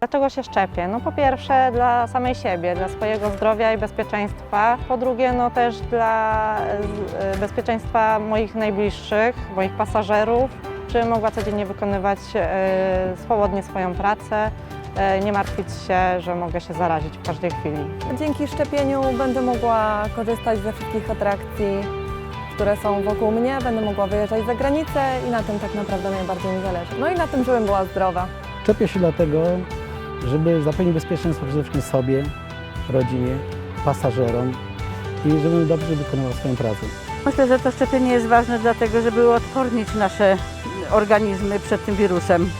Dlaczego się szczepię? No po pierwsze dla samej siebie, dla swojego zdrowia i bezpieczeństwa. Po drugie no też dla e, bezpieczeństwa moich najbliższych, moich pasażerów, czy mogła codziennie wykonywać e, swobodnie swoją pracę, e, nie martwić się, że mogę się zarazić w każdej chwili. Dzięki szczepieniu będę mogła korzystać ze wszystkich atrakcji, które są wokół mnie, będę mogła wyjeżdżać za granicę i na tym tak naprawdę najbardziej mi zależy. No i na tym, żebym była zdrowa. Czepię się dlatego, żeby zapewnić bezpieczeństwo przede wszystkim sobie, rodzinie, pasażerom i żebym dobrze wykonywał swoją pracę. Myślę, że to szczepienie jest ważne dlatego, żeby uodpornić nasze organizmy przed tym wirusem.